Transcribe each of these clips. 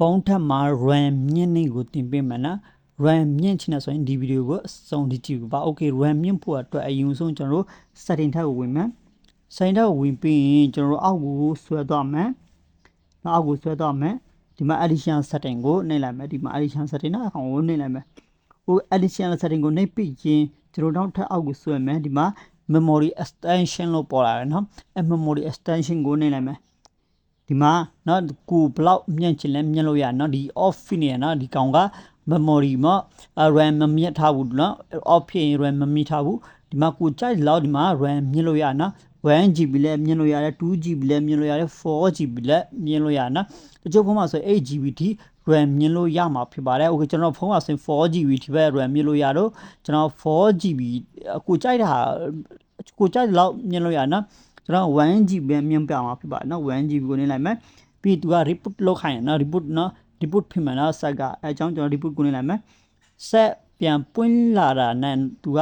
ဖုန်းထက်မှာ RAM မြင့်နေကိုတင်ပေးမယ်နော် RAM မြင့်ချင်တဲ့ဆိုရင်ဒီဗီဒီယိုကိုအဆုံးထိကြည့်ပါ Okay RAM မြင့်ဖို့အတွက်အရင်ဆုံးကျွန်တော်တို့ setting ထက်ကိုဝင်မယ် setting ထက်ကိုဝင်ပြီးရင်ကျွန်တော်တို့အောက်ကိုဆွဲသွားမယ်နောက်အောက်ကိုဆွဲသွားမယ်ဒီမှာ addition setting ကိုနှိပ်လိုက်မယ်ဒီမှာ addition setting နော်အကောင်ကိုနှိပ်လိုက်မယ်ဟို addition setting ကိုနှိပ်ပြီးရင်ကျွန်တော်တို့ထပ်အောက်ကိုဆွဲမယ်ဒီမှာ memory extension လို့ပေါ်လာတယ်နော်အဲ memory extension ကိုနှိပ်လိုက်မယ် ဒီမှာเนาะကိုဘလောက်မြင့်ချင်လဲမြင့်လို့ရเนาะဒီ off ဖြစ်နေရเนาะဒီကောင်က memory မှာ RAM မမြင့်ထားဘူးเนาะ off ဖြစ်ရင် RAM မမြင့်ထားဘူးဒီမှာကိုကြိုက်လောက်ဒီမှာ RAM မြင့်လို့ရเนาะ 1GB လည်းမြင့်လို့ရတယ် 2GB လည်းမြင့်လို့ရတယ် 4GB လည်းမြင့်လို့ရเนาะတချို့ဖုန်းမှာဆို 8GB ထိ RAM မြင့်လို့ရမှာဖြစ်ပါတယ်။ Okay ကျွန်တော်ဖုန်းမှာဆိုရင် 4GB ထိပဲ RAM မြင့်လို့ရတော့ကျွန်တော် 4GB ကိုကြိုက်တာကိုကြိုက်တဲ့လောက်မြင့်လို့ရနော် ကျွန်တော် 1GB ပဲမြင့်ပြမှာဖြစ်ပါတယ်နော် 1GB ကိုနေလိုက်မယ်ပြီးသူက reboot လောက်ခိုင်းရနော် reboot နော် reboot ဖြစ်မှာနော်ဆက်ကအဲအကြောင်းကျွန်တော် reboot ကိုနေလိုက်မယ်ဆက်ပြန်ပွင့်လာတာနဲ့သူက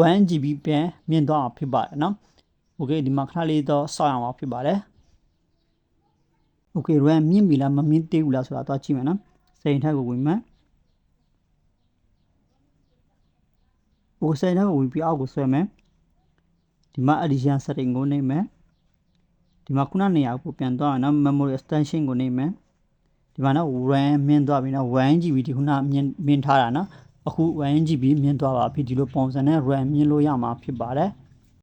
1GB ပြန်မြင့်သွားမှာဖြစ်ပါတယ်နော် Okay ဒီမှာခဏလေးတော့စောင့်ရမှာဖြစ်ပါတယ် Okay RAM မြင့်ပြီလားမမြင့်သေးဘူးလားဆိုတာတော့ကြည့်မယ်နော်စိန်ထက်ကိုဝင်မယ်ဟိုစိန်ထက်ကိုဝင်ပြီးအောက်ကိုဆွဲမယ် ဒီမှာ addition setting ကိုနှိပ်မယ်ဒီမှာခုနနေရာကိုပြန်သွားရနော် memory extension ကိုနှိပ်မယ်ဒီမှာနော် RAM မြင့်သွားပြီနော် 1GB ဒီခုနမြင့်မြင့်ထားတာနော်အခု 1GB မြင့်သွားပါပြီဒီလိုပုံစံနဲ့ RAM မြင့်လို့ရမှာဖြစ်ပါတယ်